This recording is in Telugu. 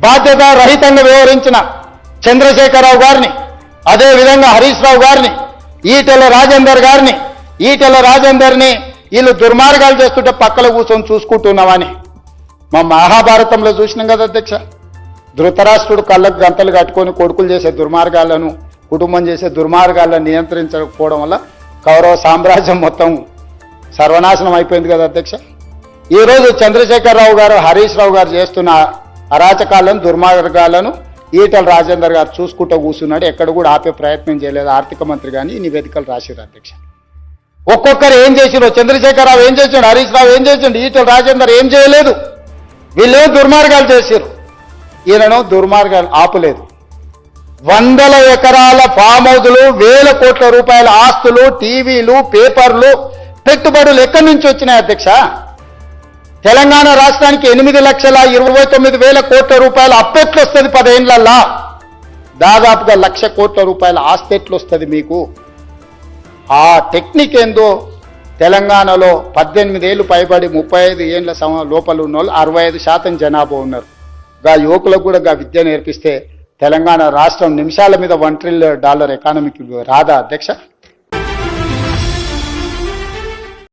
బాధ్యత రహితంగా వ్యవహరించిన చంద్రశేఖరరావు గారిని అదే విధంగా హరీష్ రావు గారిని ఈటెల రాజేందర్ గారిని ఈటెల రాజేందర్ని వీళ్ళు దుర్మార్గాలు చేస్తుంటే పక్కల కూర్చొని చూసుకుంటున్నామని మా మహాభారతంలో చూసినాం కదా అధ్యక్ష. ధృతరాష్ట్రుడు కళ్ళకు గంతలు కట్టుకొని కొడుకులు చేసే దుర్మార్గాలను కుటుంబం చేసే దుర్మార్గాలను నియంత్రించకపోవడం వల్ల కౌరవ సామ్రాజ్యం మొత్తం సర్వనాశనం అయిపోయింది కదా అధ్యక్ష. ఈరోజు చంద్రశేఖరరావు గారు హరీష్ రావు గారు చేస్తున్న అరాచకాలను దుర్మార్గాలను ఈటల రాజేందర్ గారు చూసుకుంటూ కూర్చున్నాడు. ఎక్కడ కూడా ఆపే ప్రయత్నం చేయలేదు. ఆర్థిక మంత్రి కానీ నివేదికలు రాశారు అధ్యక్ష. ఒక్కొక్కరు ఏం చేసిరో చంద్రశేఖరరావు ఏం చేసిండు? హరీష్ రావు ఏం చేసిండు? ఈటల రాజేందర్ ఏం చేయలేదు. వీళ్ళే దుర్మార్గాలు చేశారు ఈయనను దుర్మార్గాలు ఆపలేదు. వందల ఎకరాల ఫామ్ హౌజులు వేల కోట్ల రూపాయల ఆస్తులు టీవీలు పేపర్లు పెట్టుబడులు ఎక్కడి నుంచి వచ్చినాయి అధ్యక్ష? తెలంగాణ రాష్ట్రానికి ఎనిమిది లక్షల ఇరవై తొమ్మిది వేల కోట్ల రూపాయల అప్పెట్లు వస్తుంది పదేళ్ళల్లా దాదాపుగా లక్ష కోట్ల రూపాయల ఆస్తి ఎట్లు వస్తుంది మీకు. ఆ టెక్నిక్ ఏందో తెలంగాణలో పద్దెనిమిది ఏళ్ళు పైబడి ముప్పై ఐదు ఏళ్ళ సమ లోపల ఉన్న వాళ్ళు అరవై ఐదు శాతం జనాభా ఉన్నారు. గా యువకులకు కూడా గా విద్య నేర్పిస్తే తెలంగాణ రాష్ట్రం నిమిషాల మీద వన్ ట్రిలియన్ డాలర్ ఎకానమీకి రాదా అధ్యక్ష?